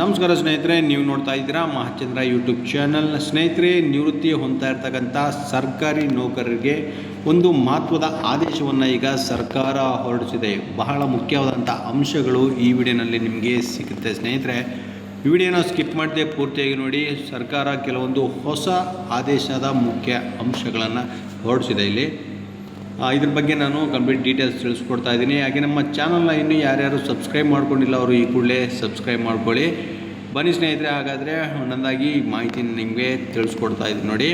ನಮಸ್ಕಾರ ಸ್ನೇಹಿತರೆ, ನೀವು ನೋಡ್ತಾ ಇದ್ದೀರಾ ಮಹಾಚಂದ್ರ ಯೂಟ್ಯೂಬ್ ಚಾನಲ್ ಸ್ನೇಹಿತರೆ, ನಿವೃತ್ತಿ ಹೊಂದ್ತಾ ಇರ್ತಕ್ಕಂಥ ಸರ್ಕಾರಿ ನೌಕರರಿಗೆ ಒಂದು ಮಹತ್ವದ ಆದೇಶವನ್ನು ಈಗ ಸರ್ಕಾರ ಹೊರಡಿಸಿದೆ. ಬಹಳ ಮುಖ್ಯವಾದಂಥ ಅಂಶಗಳು ಈ ವಿಡಿಯೋನಲ್ಲಿ ನಿಮಗೆ ಸಿಗುತ್ತೆ ಸ್ನೇಹಿತರೆ. ವಿಡಿಯೋನ ಸ್ಕಿಪ್ ಮಾಡದೆ ಪೂರ್ತಿಯಾಗಿ ನೋಡಿ, ಸರ್ಕಾರ ಕೆಲವೊಂದು ಹೊಸ ಆದೇಶದ ಮುಖ್ಯ ಅಂಶಗಳನ್ನು ಹೊರಡಿಸಿದೆ ಇಲ್ಲಿ. ಇದ್ರ ಬಗ್ಗೆ ನಾನು ಕಂಪ್ಲೀಟ್ ಡೀಟೇಲ್ಸ್ ತಿಳಿಸ್ಕೊಡ್ತಾ ಇದ್ದೀನಿ. ಹಾಗೆ ನಮ್ಮ ಚಾನಲ್ನ ಇನ್ನೂ ಯಾರ್ಯಾರು ಸಬ್ಸ್ಕ್ರೈಬ್ ಮಾಡ್ಕೊಂಡಿಲ್ಲ, ಅವರು ಈ ಕೂಡಲೇ ಸಬ್ಸ್ಕ್ರೈಬ್ ಮಾಡ್ಕೊಳ್ಳಿ. ಬನ್ನಿ ಸ್ನೇಹಿತರೆ, ಹಾಗಾದರೆ ಒಂದೊಂದಾಗಿ ಮಾಹಿತಿ ನಿಮಗೆ ತಿಳಿಸ್ಕೊಡ್ತಾ ಇದ್ದೀನಿ ನೋಡಿ.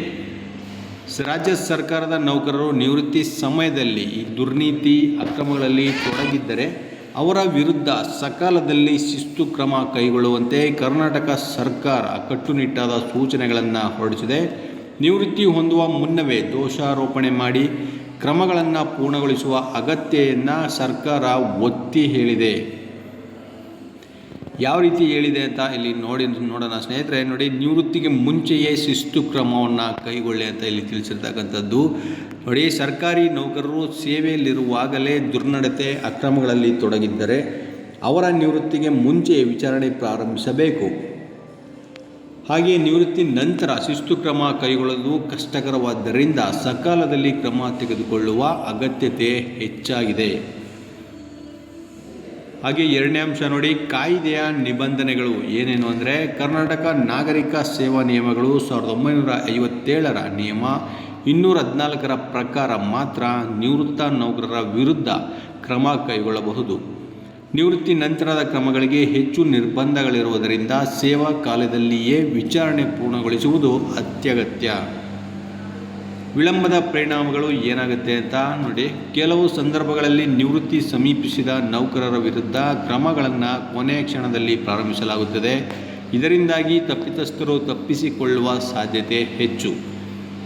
ರಾಜ್ಯ ಸರ್ಕಾರದ ನೌಕರರು ನಿವೃತ್ತಿ ಸಮಯದಲ್ಲಿ ಈ ದುರ್ನೀತಿ ಅಕ್ರಮಗಳಲ್ಲಿ ತೊಡಗಿದ್ದರೆ ಅವರ ವಿರುದ್ಧ ಸಕಾಲದಲ್ಲಿ ಶಿಸ್ತು ಕ್ರಮ ಕೈಗೊಳ್ಳುವಂತೆ ಕರ್ನಾಟಕ ಸರ್ಕಾರ ಕಟ್ಟುನಿಟ್ಟಾದ ಸೂಚನೆಗಳನ್ನು ಹೊರಡಿಸಿದೆ. ನಿವೃತ್ತಿ ಹೊಂದುವ ಮುನ್ನವೇ ದೋಷಾರೋಪಣೆ ಮಾಡಿ ಕ್ರಮಗಳನ್ನು ಪೂರ್ಣಗೊಳಿಸುವ ಅಗತ್ಯೆಯನ್ನು ಸರ್ಕಾರ ಒತ್ತಿ ಹೇಳಿದೆ. ಯಾವ ರೀತಿ ಹೇಳಿದೆ ಅಂತ ಇಲ್ಲಿ ನೋಡಿ ನೋಡೋಣ ಸ್ನೇಹಿತರೆ, ನೋಡಿ ನಿವೃತ್ತಿಗೆ ಮುಂಚೆಯೇ ಶಿಸ್ತು ಕ್ರಮವನ್ನು ಕೈಗೊಳ್ಳಿ ಅಂತ ಇಲ್ಲಿ ತಿಳಿಸಿರ್ತಕ್ಕಂಥದ್ದು. ನೋಡಿ, ಸರ್ಕಾರಿ ನೌಕರರು ಸೇವೆಯಲ್ಲಿರುವಾಗಲೇ ದುರ್ನಡತೆ, ಅಕ್ರಮಗಳಲ್ಲಿ ತೊಡಗಿದ್ದರೆ ಅವರ ನಿವೃತ್ತಿಗೆ ಮುಂಚೆಯೇ ವಿಚಾರಣೆ ಪ್ರಾರಂಭಿಸಬೇಕು. ಹಾಗೆಯೇ ನಿವೃತ್ತಿ ನಂತರ ಶಿಸ್ತು ಕ್ರಮ ಕೈಗೊಳ್ಳಲು ಕಷ್ಟಕರವಾದ್ದರಿಂದ ಸಕಾಲದಲ್ಲಿ ಕ್ರಮ ತೆಗೆದುಕೊಳ್ಳುವ ಅಗತ್ಯತೆ ಹೆಚ್ಚಾಗಿದೆ. ಹಾಗೆ ಎರಡನೇ ಅಂಶ ನೋಡಿ, ಕಾಯ್ದೆಯ ನಿಬಂಧನೆಗಳು ಏನೇನು ಅಂದರೆ, ಕರ್ನಾಟಕ ನಾಗರಿಕ ಸೇವಾ ನಿಯಮಗಳು ಸಾವಿರದ ಒಂಬೈನೂರ ಐವತ್ತೇಳರ ನಿಯಮ, ಇನ್ನೂರ ಹದಿನಾಲ್ಕರ ಪ್ರಕಾರ ಮಾತ್ರ ನಿವೃತ್ತ ನೌಕರರ ವಿರುದ್ಧ ಕ್ರಮ ಕೈಗೊಳ್ಳಬಹುದು. ನಿವೃತ್ತಿ ನಂತರದ ಕ್ರಮಗಳಿಗೆ ಹೆಚ್ಚು ನಿರ್ಬಂಧಗಳಿರುವುದರಿಂದ ಸೇವಾ ಕಾಲದಲ್ಲಿಯೇ ವಿಚಾರಣೆ ಪೂರ್ಣಗೊಳಿಸುವುದು ಅತ್ಯಗತ್ಯ. ವಿಳಂಬದ ಪರಿಣಾಮಗಳು ಏನಾಗುತ್ತೆ ಅಂತ ನೋಡಿ, ಕೆಲವು ಸಂದರ್ಭಗಳಲ್ಲಿ ನಿವೃತ್ತಿ ಸಮೀಪಿಸಿದ ನೌಕರರ ವಿರುದ್ಧ ಕ್ರಮಗಳನ್ನು ಕೊನೆಯ ಕ್ಷಣದಲ್ಲಿ ಪ್ರಾರಂಭಿಸಲಾಗುತ್ತದೆ. ಇದರಿಂದಾಗಿ ತಪ್ಪಿತಸ್ಥರು ತಪ್ಪಿಸಿಕೊಳ್ಳುವ ಸಾಧ್ಯತೆ ಹೆಚ್ಚು.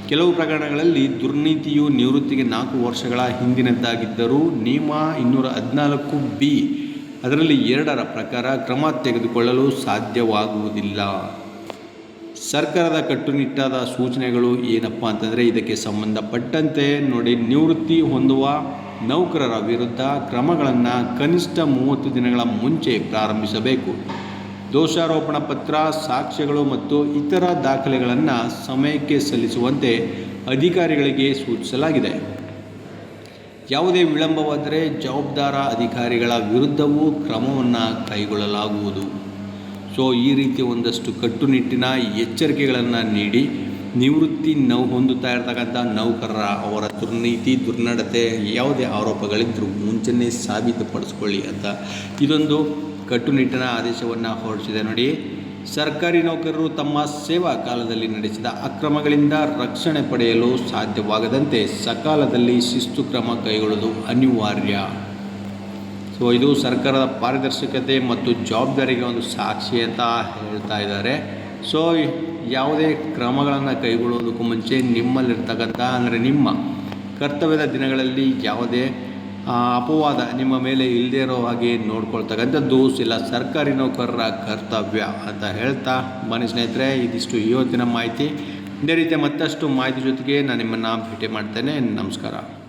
ಕೆಲವು ಪ್ರಕರಣಗಳಲ್ಲಿ ದುರ್ನೀತಿಯು ನಿವೃತ್ತಿಗೆ ನಾಲ್ಕು ವರ್ಷಗಳ ಹಿಂದಿನದ್ದಾಗಿದ್ದರೂ ನಿಯಮ ಇನ್ನೂರ ಹದಿನಾಲ್ಕು ಬಿ ಅದರಲ್ಲಿ ಎರಡರ ಪ್ರಕಾರ ಕ್ರಮ ತೆಗೆದುಕೊಳ್ಳಲು ಸಾಧ್ಯವಾಗುವುದಿಲ್ಲ. ಸರ್ಕಾರದ ಕಟ್ಟುನಿಟ್ಟಾದ ಸೂಚನೆಗಳು ಏನಪ್ಪ ಅಂತಂದರೆ ಇದಕ್ಕೆ ಸಂಬಂಧಪಟ್ಟಂತೆ ನೋಡಿ ನಿವೃತ್ತಿ ಹೊಂದುವ ನೌಕರರ ವಿರುದ್ಧ ಕ್ರಮಗಳನ್ನು ಕನಿಷ್ಠ ಮೂವತ್ತು ದಿನಗಳ ಮುಂಚೆ ಪ್ರಾರಂಭಿಸಬೇಕು. ದೋಷಾರೋಪಣ ಪತ್ರ, ಸಾಕ್ಷ್ಯಗಳು ಮತ್ತು ಇತರ ದಾಖಲೆಗಳನ್ನು ಸಮಯಕ್ಕೆ ಸಲ್ಲಿಸುವಂತೆ ಅಧಿಕಾರಿಗಳಿಗೆ ಸೂಚಿಸಲಾಗಿದೆ. ಯಾವುದೇ ವಿಳಂಬವಾದರೆ ಜವಾಬ್ದಾರ ಅಧಿಕಾರಿಗಳ ವಿರುದ್ಧವೂ ಕ್ರಮವನ್ನು ಕೈಗೊಳ್ಳಲಾಗುವುದು. ಸೊ, ಈ ರೀತಿ ಒಂದಷ್ಟು ಕಟ್ಟುನಿಟ್ಟಿನ ಎಚ್ಚರಿಕೆಗಳನ್ನು ನೀಡಿ ನಿವೃತ್ತಿ ನೌ ಹೊಂದುತ್ತಾ ಇರತಕ್ಕಂಥ ನೌಕರರ ಅವರ ದುರ್ನೀತಿ, ದುರ್ನಡತೆ ಯಾವುದೇ ಆರೋಪಗಳಿದ್ದರೂ ಮುಂಚೆನೇ ಸಾಬೀತುಪಡಿಸ್ಕೊಳ್ಳಿ ಅಂತ ಇದೊಂದು ಕಟ್ಟುನಿಟ್ಟಿನ ಆದೇಶವನ್ನು ಹೊರಡಿಸಿದೆ ನೋಡಿ. ಸರ್ಕಾರಿ ನೌಕರರು ತಮ್ಮ ಸೇವಾ ಕಾಲದಲ್ಲಿ ನಡೆಸಿದ ಅಕ್ರಮಗಳಿಂದ ರಕ್ಷಣೆ ಪಡೆಯಲು ಸಾಧ್ಯವಾಗದಂತೆ ಸಕಾಲದಲ್ಲಿ ಶಿಸ್ತು ಕ್ರಮ ಕೈಗೊಳ್ಳುವುದು ಅನಿವಾರ್ಯ. ಸೊ ಇದು ಸರ್ಕಾರದ ಪಾರದರ್ಶಕತೆ ಮತ್ತು ಜವಾಬ್ದಾರಿಗೆ ಒಂದು ಸಾಕ್ಷಿ ಅಂತ ಹೇಳ್ತಾ ಇದ್ದಾರೆ. ಸೊ ಯಾವುದೇ ಕ್ರಮಗಳನ್ನು ಕೈಗೊಳ್ಳೋದಕ್ಕೂ ಮುಂಚೆ ನಿಮ್ಮಲ್ಲಿರ್ತಕ್ಕಂಥ, ಅಂದರೆ ನಿಮ್ಮ ಕರ್ತವ್ಯದ ದಿನಗಳಲ್ಲಿ ಯಾವುದೇ ಅಪವಾದ ನಿಮ್ಮ ಮೇಲೆ ಇಲ್ಲದೇ ಇರೋ ಹಾಗೆ ನೋಡ್ಕೊಳ್ತಕ್ಕಂಥದ್ದು ಇಲ್ಲ ಸರ್ಕಾರಿ ನೌಕರರ ಕರ್ತವ್ಯ ಅಂತ ಹೇಳ್ತಾ, ಬನ್ನಿ ಸ್ನೇಹಿತರೆ, ಇದಿಷ್ಟು ಇವತ್ತಿನ ಮಾಹಿತಿ. ಇದೇ ರೀತಿಯ ಮತ್ತಷ್ಟು ಮಾಹಿತಿ ಜೊತೆಗೆ ನಾನು ನಿಮ್ಮನ್ನು ಭೇಟಿ ಮಾಡ್ತೇನೆ. ನಮಸ್ಕಾರ.